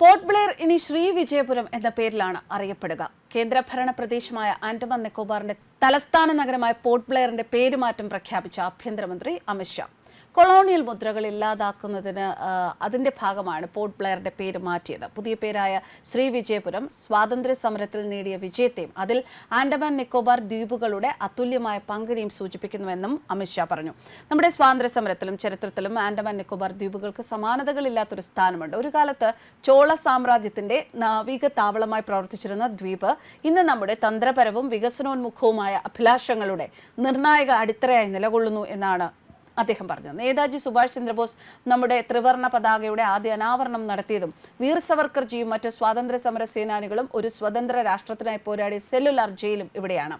Port Blair ഇനി ശ്രീ വിജയപുരം എന്ന പേരിലാണ് അറിയപ്പെടുക. കേന്ദ്രഭരണ പ്രദേശമായ ആൻഡമാൻ നിക്കോബാറിന്റെ തലസ്ഥാന നഗരമായ പോർട്ട് ബ്ലെയറിന്റെ പേരുമാറ്റം പ്രഖ്യാപിച്ച ആഭ്യന്തരമന്ത്രി അമിത്ഷാ കൊളോണിയൽ മുദ്രകൾ ഇല്ലാതാക്കുന്നതിന് അതിന്റെ ഭാഗമാണ് പോർട്ട് ബ്ലെയറിന്റെ പേര് മാറ്റിയത്. പുതിയ പേരായ ശ്രീ വിജയപുരം സ്വാതന്ത്ര്യ സമരത്തിൽ നേടിയ വിജയത്തെയും അതിൽ ആൻഡമാൻ നിക്കോബാർ ദ്വീപുകളുടെ അതുല്യമായ പങ്കിനെയും സൂചിപ്പിക്കുന്നുവെന്നും അമിത്ഷാ പറഞ്ഞു. നമ്മുടെ സ്വാതന്ത്ര്യ സമരത്തിലും ചരിത്രത്തിലും ആൻഡമാൻ നിക്കോബാർ ദ്വീപുകൾക്ക് സമാനതകളില്ലാത്തൊരു സ്ഥാനമുണ്ട്. ഒരു കാലത്ത് ചോള സാമ്രാജ്യത്തിന്റെ നാവിക താവളമായി പ്രവർത്തിച്ചിരുന്ന ദ്വീപ് ഇന്ന് നമ്മുടെ തന്ത്രപരവും വികസനോന്മുഖവുമായ അഭിലാഷങ്ങളുടെ നിർണായക അടിത്തറയായി നിലകൊള്ളുന്നു എന്നാണ് അദ്ദേഹം പറഞ്ഞു. നേതാജി സുഭാഷ് ചന്ദ്രബോസ് നമ്മുടെ ത്രിവർണ പതാകയുടെ ആദ്യ അനാവരണം നടത്തിയതും വീർ സവർക്കർജിയും മറ്റ് സ്വാതന്ത്ര്യ സമര സേനാനികളും ഒരു സ്വതന്ത്ര രാഷ്ട്രത്തിനായി പോരാടിയ സെല്ലുലാർ ജയിലും ഇവിടെയാണ്.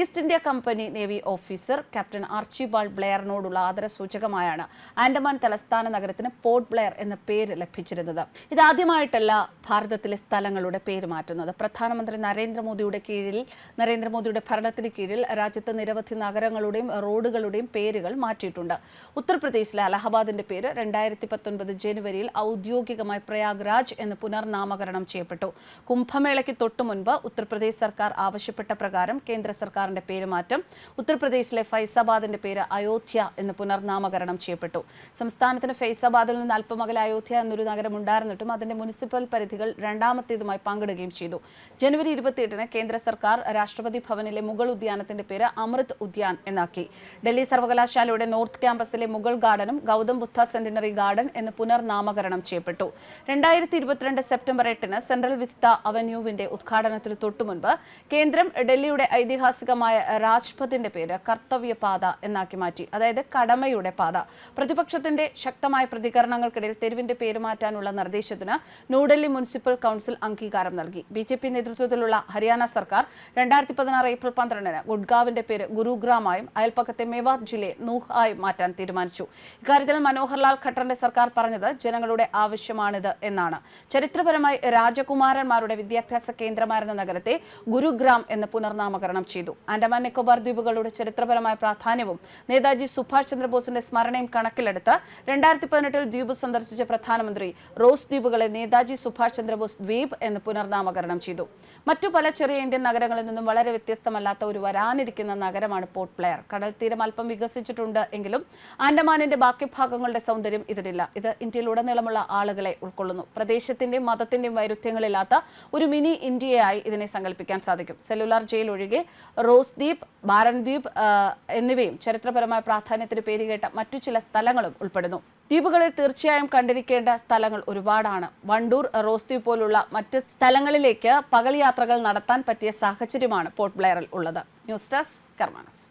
East India company navy officer captain Archibald ബ്ലെയറിനോടുള്ള ആദരസൂചകമായാണ് ആൻഡമാൻ തലസ്ഥാന നഗരത്തിന് പോർട്ട് ബ്ലെയർ എന്ന പേര് ലഭിച്ചിരുന്നത്. ഇതാദ്യമായിട്ടല്ല ഭാരതത്തിലെ സ്ഥലങ്ങളുടെ പേര് മാറ്റുന്നത്. പ്രധാനമന്ത്രി നരേന്ദ്രമോദിയുടെ കീഴിൽ നരേന്ദ്രമോദിയുടെ ഭരണത്തിന് കീഴിൽ രാജ്യത്ത് നിരവധി നഗരങ്ങളുടെയും റോഡുകളുടെയും പേരുകൾ മാറ്റിയിട്ടുണ്ട്. ഉത്തർപ്രദേശിലെ അലഹബാദിന്റെ പേര് രണ്ടായിരത്തി പത്തൊൻപത് ജനുവരിയിൽ ഔദ്യോഗികമായി പ്രയാഗ്രാജ് എന്ന് പുനർനാമകരണം ചെയ്യപ്പെട്ടു. കുംഭമേളയ്ക്ക് തൊട്ടു മുൻപ് ഉത്തർപ്രദേശ് സർക്കാർ ആവശ്യപ്പെട്ട പ്രകാരം കേന്ദ്ര സർക്കാരിന്റെ പേര് മാറ്റം ഉത്തർപ്രദേശിലെ ഫൈസാബാദിന്റെ പേര് അയോധ്യ എന്ന് പുനർനാമകരണം ചെയ്യപ്പെട്ടു. സംസ്ഥാനത്തിന് ഫൈസാബാദിൽ നിന്ന് അല്പമകലെ അയോധ്യ എന്നൊരു നഗരം ഉണ്ടായിരുന്നിട്ടും അതിന്റെ മുനിസിപ്പൽ പരിധികൾ രണ്ടാമത്തേതുമായി പങ്കിടുകയും ചെയ്തു. ജനുവരി ഇരുപത്തിയെട്ടിന് കേന്ദ്ര സർക്കാർ രാഷ്ട്രപതി ഭവനിലെ മുഗൾ ഉദ്യാനത്തിന്റെ പേര് അമൃത് ഉദ്യാൻ എന്നാക്കി. ഡൽഹി സർവകലാശാലയുടെ നോർത്ത് ക്യാമ്പസിലെ മുഗൾ ഗാർഡനും ഗൗതം ബുദ്ധ സെന്റിനറി ഗാർഡൻ എന്ന് പുനർനാമകരണം ചെയ്യപ്പെട്ടു. രണ്ടായിരത്തി ഇരുപത്തിരണ്ട് സെപ്റ്റംബർ എട്ടിന് സെൻട്രൽ വിസ്ത അവന്യൂവിന്റെ ഉദ്ഘാടനത്തിന് തൊട്ടുമുൻപ് കേന്ദ്രം ഡൽഹിയുടെ ഐതിഹാസികമായ രാജ്പഥിന്റെ പേര് കർത്തവ്യപാത എന്നാക്കി മാറ്റി. അതായത് കടമയുടെ പാത. പ്രതിപക്ഷത്തിന്റെ ശക്തമായ പ്രതികരണങ്ങൾക്കിടയിൽ തെരുവിന്റെ പേര് മാറ്റാനുള്ള നിർദ്ദേശത്തിന് ന്യൂഡൽഹി മുനിസിപ്പൽ കൌൺസിൽ അംഗീകാരം നൽകി. ബി ജെ പി നേതൃത്വത്തിലുള്ള ഹരിയാന സർക്കാർ രണ്ടായിരത്തി പതിനാറ് ഏപ്രിൽ പന്ത്രണ്ടിന് ഗുഡ്ഗാവിന്റെ പേര് ഗുരുഗ്രാമായും അയൽപ്പക്കത്തെ മേവാത് ജില്ലയെ നൂഹായും മാറ്റാൻ തീരുമാനിച്ചു. ഇക്കാര്യത്തിൽ മനോഹർലാൽ ഖട്ടറിന്റെ സർക്കാർ പറഞ്ഞത് ജനങ്ങളുടെ ആവശ്യമാണിത് എന്നാണ്. ചരിത്രപരമായി രാജകുമാരന്മാരുടെ വിദ്യാഭ്യാസ കേന്ദ്രമായിരുന്ന നഗരത്തെ ഗുരുഗ്രാം എന്ന് പുനർനാമകരണം ചെയ്തു. ആൻഡമാൻ നിക്കോബാർ ദ്വീപുകളുടെ ചരിത്രപരമായ പ്രാധാന്യവും നേതാജി സുഭാഷ് ചന്ദ്രബോസിന്റെ സ്മരണയും കണക്കിലെടുത്ത് രണ്ടായിരത്തി പതിനെട്ടിൽ ദ്വീപ് സന്ദർശിച്ച പ്രധാനമന്ത്രി റോസ് ദ്വീപുകളെ നേതാജി സുഭാഷ് ചന്ദ്രബോസ് ദ്വീപ് എന്ന് പുനർനാമകരണം ചെയ്തു. മറ്റു പല ചെറിയ ഇന്ത്യൻ നഗരങ്ങളിൽ നിന്നും വളരെ വ്യത്യസ്തമല്ലാത്ത ഒരു വരാനിരിക്കുന്ന നഗരമാണ് പോർട്ട് പ്ലെയർ കടൽ തീരം അല്പം വികസിച്ചിട്ടുണ്ട് എങ്കിലും ആൻഡമാനിന്റെ ബാക്കി ഭാഗങ്ങളുടെ സൗന്ദര്യം ഇതിനില്ല ഇത് ഇന്ത്യയിലുടനീളമുള്ള ആളുകളെ ഉൾക്കൊള്ളുന്നു. പ്രദേശത്തിന്റെയും മതത്തിന്റെയും വൈരുദ്ധ്യങ്ങളില്ലാത്ത ഒരു മിനി ഇന്ത്യയായി ഇതിനെ സങ്കല്പിക്കാൻ സാധിക്കും. സെല്ലുലാർ ജയിൽ ഒഴികെ റോസ് ദ്വീപ് ബാരൻ ദ്വീപ് എന്നിവയും ചരിത്രപരമായ പ്രാധാന്യത്തിന് പേരുകേട്ട മറ്റു ചില സ്ഥലങ്ങളും ഉൾപ്പെടുന്നു. ദ്വീപുകളിൽ തീർച്ചയായും കണ്ടിരിക്കേണ്ട സ്ഥലങ്ങൾ ഒരുപാടാണ്. വണ്ടൂർ റോസ് ദ്വീപ് പോലുള്ള മറ്റ് സ്ഥലങ്ങളിലേക്ക് പകൽ യാത്രകൾ നടത്താൻ പറ്റിയ സാഹചര്യമാണ് പോർട്ട് ബ്ലെയറിൽ ഉള്ളത്. News desk കർമാനസ്.